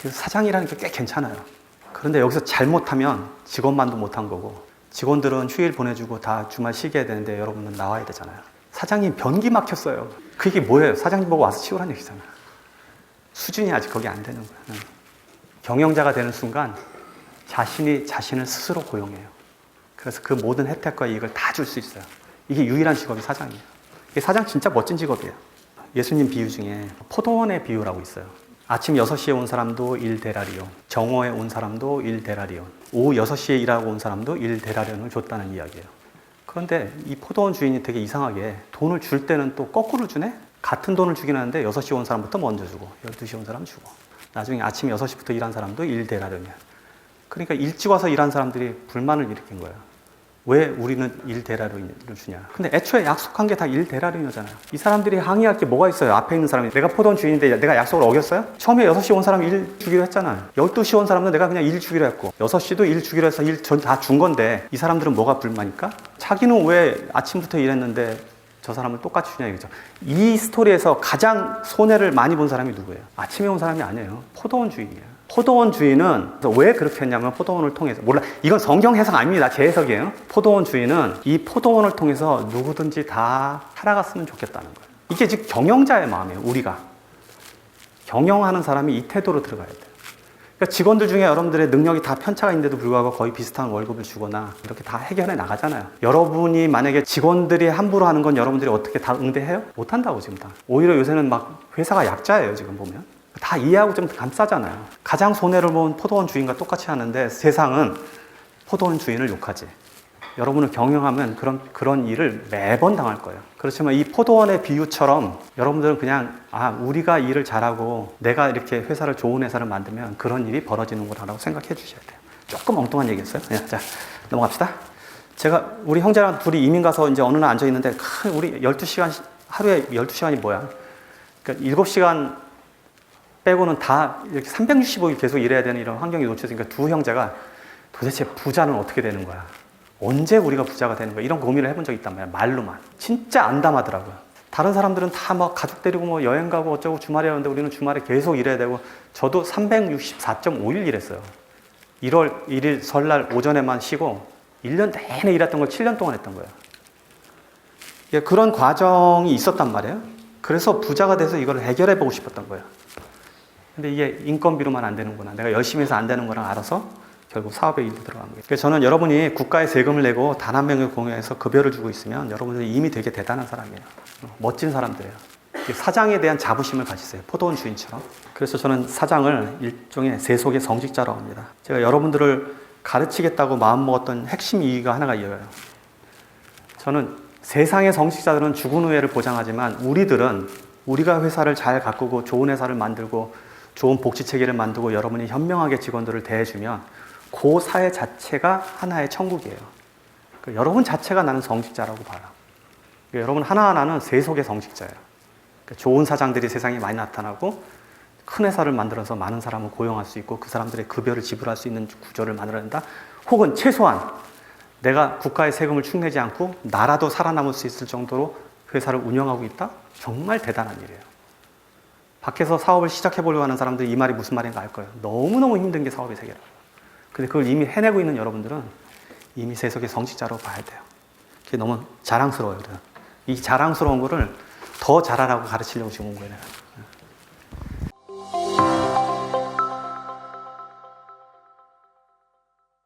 그래서 사장이라는 게 꽤 괜찮아요. 그런데 여기서 잘못하면 직원만도 못한 거고 직원들은 휴일 보내주고 다 주말 쉬게 해야 되는데 여러분은 나와야 되잖아요. 사장님 변기 막혔어요. 그게 뭐예요? 사장님 보고 와서 치우라는 얘기잖아요. 수준이 아직 거기 안 되는 거예요. 응. 경영자가 되는 순간 자신이 자신을 스스로 고용해요. 그래서 그 모든 혜택과 이익을 다 줄 수 있어요. 이게 유일한 직업이 사장이에요. 사장 진짜 멋진 직업이에요. 예수님 비유 중에 포도원의 비유라고 있어요. 아침 6시에 온 사람도 1데라리온, 정오에 온 사람도 1데라리온, 오후 6시에 일하고 온 사람도 1데라리온을 줬다는 이야기예요. 그런데 이 포도원 주인이 되게 이상하게 돈을 줄 때는 또 거꾸로 주네? 같은 돈을 주긴 하는데 6시에 온 사람부터 먼저 주고 12시에 온 사람 주고 나중에 아침 6시부터 일한 사람도 1데라리온이야. 그러니까 일찍 와서 일한 사람들이 불만을 일으킨 거예요. 왜 우리는 1데라리온을 주냐. 근데 애초에 약속한 게 다 1데라리온이잖아요. 이 사람들이 항의할 게 뭐가 있어요? 앞에 있는 사람이. 내가 포도원 주인인데 내가 약속을 어겼어요? 처음에 6시 온 사람 일 주기로 했잖아요. 12시 온 사람은 내가 그냥 일 주기로 했고 6시도 일 주기로 해서 일전다 준 건데 이 사람들은 뭐가 불만일까? 자기는 왜 아침부터 일했는데 저 사람을 똑같이 주냐 이거죠. 이 스토리에서 가장 손해를 많이 본 사람이 누구예요? 아침에 온 사람이 아니에요. 포도원 주인이에요. 포도원 주인은 왜 그렇게 했냐면 포도원을 통해서 몰라 이건 성경 해석 아닙니다 제 해석이에요 포도원 주인은 이 포도원을 통해서 누구든지 다 살아갔으면 좋겠다는 거예요 이게 즉 경영자의 마음이에요 우리가 경영하는 사람이 이 태도로 들어가야 돼요 그러니까 직원들 중에 여러분들의 능력이 다 편차가 있는데도 불구하고 거의 비슷한 월급을 주거나 이렇게 다 해결해 나가잖아요. 여러분이 만약에 직원들이 함부로 하는 건 여러분들이 어떻게 다 응대해요? 못한다고 지금 다. 오히려 요새는 막 회사가 약자예요 지금 보면. 다 이해하고 좀 감싸잖아요. 가장 손해를 본 포도원 주인과 똑같이 하는데 세상은 포도원 주인을 욕하지. 여러분을 경영하면 그런, 그런 일을 매번 당할 거예요. 그렇지만 이 포도원의 비유처럼 여러분들은 그냥, 아, 우리가 일을 잘하고 내가 이렇게 회사를 좋은 회사를 만들면 그런 일이 벌어지는구나라고 생각해 주셔야 돼요. 조금 엉뚱한 얘기였어요. 네, 자, 넘어갑시다. 제가 우리 형제랑 둘이 이민 가서 이제 어느 날 앉아 있는데, 큰 우리 12시간, 하루에 12시간이 뭐야? 그러니까 7시간 빼고는 다 이렇게 365일 계속 일해야 되는 이런 환경에 놓쳐있으니까 두 형제가 도대체 부자는 어떻게 되는 거야? 언제 우리가 부자가 되는 거야? 이런 고민을 해본 적이 있단 말이야. 말로만. 진짜 안담하더라고요. 다른 사람들은 다 막 가족 데리고 뭐 여행 가고 어쩌고 주말에 하는데 우리는 주말에 계속 일해야 되고 저도 364.5일 일했어요. 1월 1일 설날 오전에만 쉬고 1년 내내 일했던 걸 7년 동안 했던 거예요. 예, 그런 과정이 있었단 말이에요. 그래서 부자가 돼서 이걸 해결해 보고 싶었던 거예요. 근데 이게 인건비로만 안 되는구나. 내가 열심히 해서 안 되는 거랑 알아서 결국 사업에 일도 들어간 거예요. 저는 여러분이 국가에 세금을 내고 단 한 명의 공연에서 급여를 주고 있으면 여러분들이 이미 되게 대단한 사람이에요. 어, 멋진 사람들이에요. 사장에 대한 자부심을 가지세요. 포도원 주인처럼. 그래서 저는 사장을 일종의 세속의 성직자라고 합니다. 제가 여러분들을 가르치겠다고 마음먹었던 핵심 이유가 하나가 이어요. 저는 세상의 성직자들은 죽은 후회를 보장하지만 우리들은 우리가 회사를 잘 가꾸고 좋은 회사를 만들고 좋은 복지 체계를 만들고 여러분이 현명하게 직원들을 대해주면 그 사회 자체가 하나의 천국이에요. 그 여러분 자체가 나는 성직자라고 봐요. 그 여러분 하나하나는 세속의 성직자예요. 그 좋은 사장들이 세상에 많이 나타나고 큰 회사를 만들어서 많은 사람을 고용할 수 있고 그 사람들의 급여를 지불할 수 있는 구조를 만들어낸다. 혹은 최소한 내가 국가의 세금을 축내지 않고 나라도 살아남을 수 있을 정도로 회사를 운영하고 있다? 정말 대단한 일이에요. 밖에서 사업을 시작해 보려고 하는 사람들이 이 말이 무슨 말인가 알 거예요. 너무너무 힘든 게 사업의 세계라고. 근데 그걸 이미 해내고 있는 여러분들은 이미 세속의 성직자로 봐야 돼요. 그게 너무 자랑스러워요. 이 자랑스러운 거를 더 잘하라고 가르치려고 지금 온 거예요.